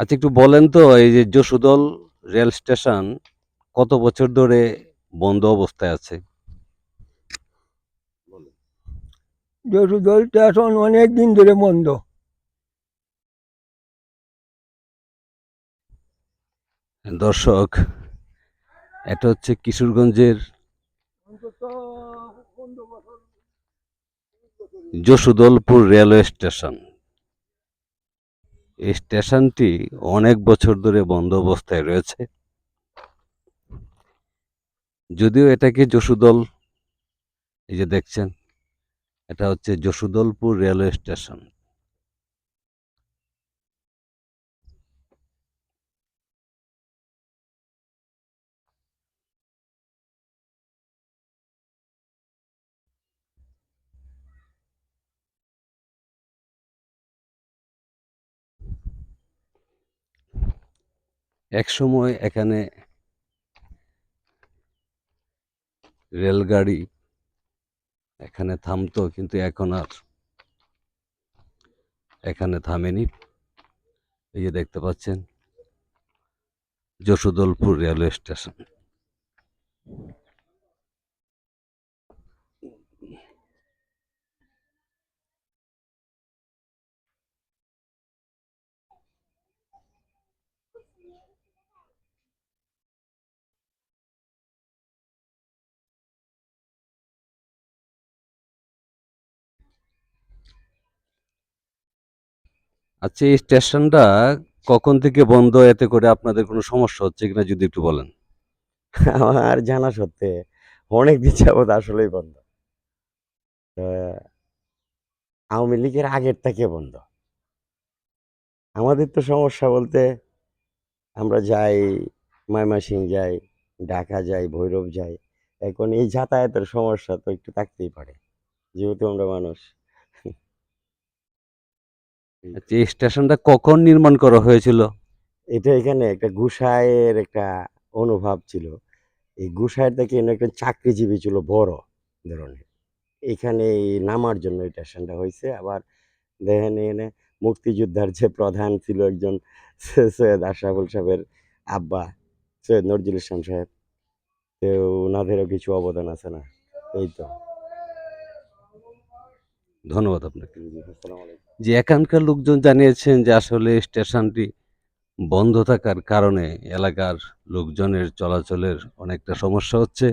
আচ্ছা একটু বলেন তো এই যে যশোদল রেল স্টেশন কত বছর ধরে বন্ধ অবস্থায় আছে? যশোদল স্টেশন অনেক দিন ধরে বন্ধ। দর্শক এটা হচ্ছে কিশোরগঞ্জের যশোদলপুর রেলওয়ে স্টেশন। এই স্টেশনটি অনেক বছর ধরে বন্ধ অবস্থায় রয়েছে। যদিও এটাকে যশোদল? এই যে দেখছেন, এটা হচ্ছে যশুদলপুর রেলওয়ে স্টেশন। এক সময় এখানে রেলগাড়ি এখানে থামতো, কিন্তু এখন আর এখানে থামেনি। এই যে দেখতে পাচ্ছেন, যশোদলপুর রেলওয়ে স্টেশন। আচ্ছা এই স্টেশনটা কখন থেকে বন্ধ? এতে করে আপনাদের কোনো সমস্যা হচ্ছে কিনা যদি একটু বলেন। আমার জানা সত্ত্বে অনেক দিন যাবৎ আসলেই বন্ধ। আওয়ামী লীগের আগের থেকে বন্ধ। আমাদের তো সমস্যা বলতে আমরা যাই ময়মাসিং যাই, ঢাকা যাই, ভৈরব যাই। এখন এই যাতায়াতের সমস্যা তো একটু থাকতেই পারে। যেহেতু আমরা মানুষ। আচ্ছা এই স্টেশনটা কখন নির্মাণ করা হয়েছিল? এটা এখানে একটা গুসাইয়ের একটা অনুভব ছিল। এই গুসাইয়ের থেকে এনে একটা চাকরিজীবী ছিল বড় ধরনের। এখানে নামার জন্য এই স্টেশনটা হয়েছে। আবার দেখেন এখানে মুক্তিযোদ্ধার যে প্রধান ছিল একজন সৈয়দ আশরাফুল সাহেবের আব্বা সৈয়দ নজরুল ইসলাম সাহেব। তো ওনাদেরও কিছু অবদান আছে না। এই তো। ধন্যবাদ আপনাকে। যে এখানকার লোকজন জানিয়েছেন যে আসলে স্টেশনটি বন্ধ থাকার কারণে এলাকার লোকজনের চলাচলের অনেকটা সমস্যা হচ্ছে।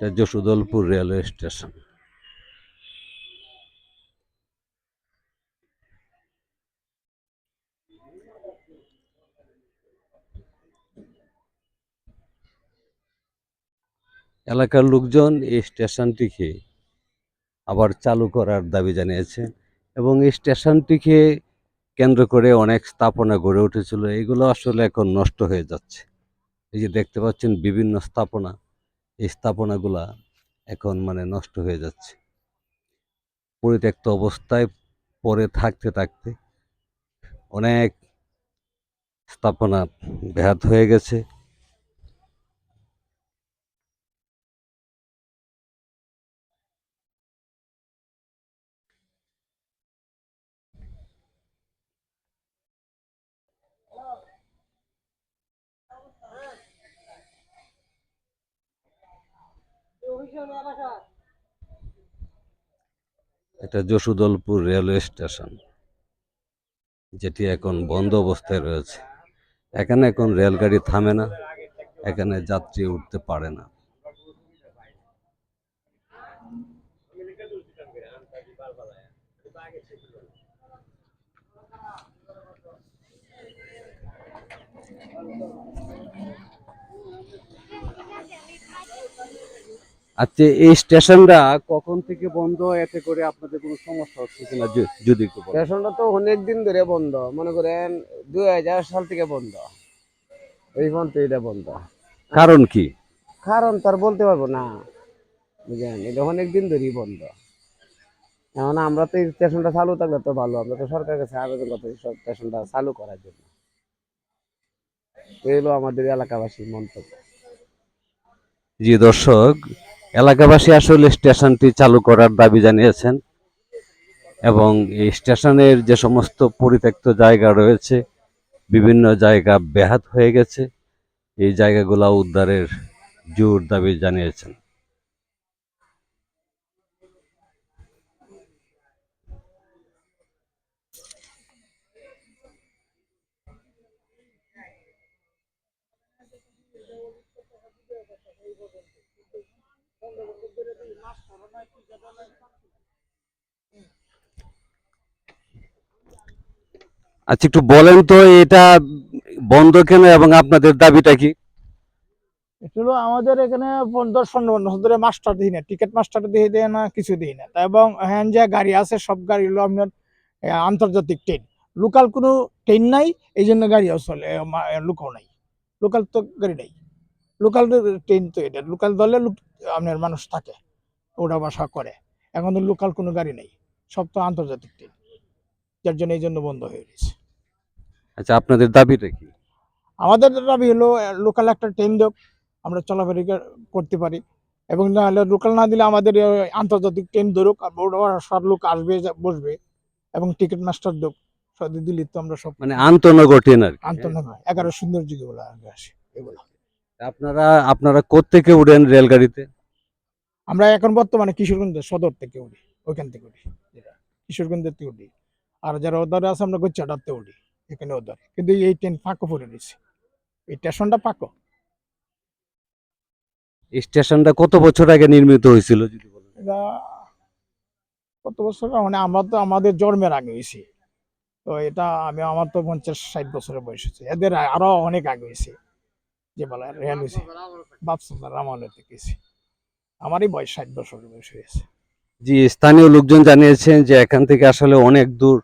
এটা যশোদলপুর রেলওয়ে স্টেশন। এলাকার লোকজন এই স্টেশনটিকে আবার চালু করার দাবি জানিয়েছে এবং এই স্টেশনটিকে কেন্দ্র করে অনেক স্থাপনা গড়ে উঠেছিল। এগুলো আসলে এখন নষ্ট হয়ে যাচ্ছে। এই যে দেখতে পাচ্ছেন বিভিন্ন স্থাপনা। এই স্থাপনাগুলা এখন মানে নষ্ট হয়ে যাচ্ছে। পরিত্যক্ত অবস্থায় পরে থাকতে থাকতে অনেক স্থাপনা ব্যাহত হয়ে গেছে। এটা যশোদলপুর রেলওয়ে স্টেশন, যেটি এখন বন্ধ অবস্থায় রয়েছে। এখানে এখন রেলগাড়ি থামে না, এখানে যাত্রী উঠতে পারে না। আচ্ছা এই স্টেশনটা কখন থেকে বন্ধ? এতে করে আপনাদের কোনো সমস্যা হচ্ছে কিনা যদি স্টেশনটা তো অনেক দিন ধরে বন্ধ। মনে করেন দুই হাজার সাল থেকে বন্ধ। এই পর্যন্ত এটা বন্ধ। কারণ কি? কারণ তার বলতে পারব না। বুঝলেন? এটা অনেক দিন ধরেই বন্ধ। এখন আমরা তো এই স্টেশনটা চালু থাকলে তো ভালো। আমরা তো সরকারের কাছে আবেদন করতে স্টেশনটা চালু করার জন্য। এই হলো আমাদের এলাকাবাসীর মন্তব্য। জি দর্শক এলাকাবাসী আসলে স্টেশনটি চালু করার দাবি জানিয়েছেন এবং এই স্টেশনের যে সমস্ত পরিত্যক্ত জায়গা রয়েছে, বিভিন্ন জায়গা ব্যাহাত হয়ে গেছে, এই জায়গাগুলো উদ্ধারের জোর দাবি জানিয়েছেন। আচ্ছা একটু বলেন তো, এটা বন্ধ কেন এবং আপনাদের দাবিটা কি? আসলে আমাদের এখানে দশ পনেরো বছর ধরে মাস্টার দিই না, টিকিট মাস্টার দিয়ে দেয় না, কিছু দিই না। এবং হ্যাঁ যে গাড়ি আছে, সব গাড়ি হলো আপনার আন্তর্জাতিক ট্রেন। লোকাল কোনো ট্রেন নাই এই জন্য গাড়িও চলে লোকাল নাই। লোকাল তো গাড়ি নাই। লোকাল ট্রেন তো এটা লোকাল দলে লোক আপনার মানুষ থাকে ওটা বাসা করে। এখন তো লোকাল কোনো গাড়ি নেই সব তো আন্তর্জাতিক ট্রেন যার জন্য এই জন্য বন্ধ হয়ে গেছে। আচ্ছা আপনাদের দাবিটা কি? আমাদের দাবি হলো লোকাল একটা ট্রেন দেব আমরা চলাফেরি করতে পারি। এবং না হলে লোকাল না দিলে আমাদের আন্তর্জাতিক ট্রেন ধরুক আর সব লোক আসবে বসবে এবং টিকিট মাস্টার দেব সব দিলে তো আমরা সব মানে আন্তনগর ট্রেন আর কি আন্তনগর এগারো সুন্দর যেগুলো আসে এগুলো। আপনারা আপনারা কোত্থেকে উঠেন রেলগাড়িতে? আমরা এখন বর্তমানে কিশোরগঞ্জ সদর থেকে উঠি ওইখান থেকে উঠি কিশোরগঞ্জের থেকে উঠি আর যারা ওদারে আছে আমরা গোচ্চাটাতে উঠি এখানে ওদারে। কিন্তু এই ট্রেন ফাঁকো পড়ে রয়েছে। এই স্টেশনটা ফাঁকো। এই স্টেশনটা কত বছর আগে নির্মিত হয়েছিল যদি বলেন? এটা কত বছর? মানে আমরা তো আমাদের জন্মের আগে হয়েছি। তো এটা আমি আমার তো পঞ্চাশ ষাট বছরের বয়স হয়েছে। এদের আরও অনেক আগে হয়েছে। যে বলা রেল হয়েছে বাপসাদার আমলে থেকে গেছি। আমারই বয়স ষাট বছর বয়স হয়েছে। জি স্থানীয় লোকজন জানিয়েছেন যে এখান থেকে আসলে অনেক দূর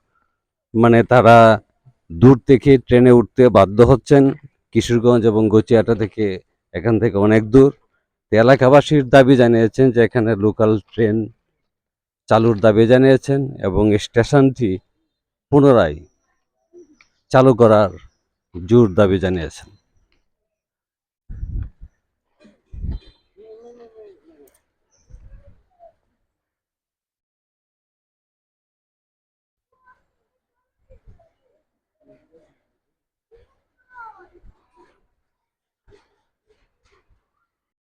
মানে তারা দূর থেকে ট্রেনে উঠতে বাধ্য হচ্ছেন। কিশোরগঞ্জ এবং গচিয়াটা থেকে এখান থেকে অনেক দূর। এলাকাবাসীর দাবি জানিয়েছেন যে এখানে লোকাল ট্রেন চালুর দাবি জানিয়েছেন এবং স্টেশনটি পুনরায় চালু করার জোর দাবি জানিয়েছেন।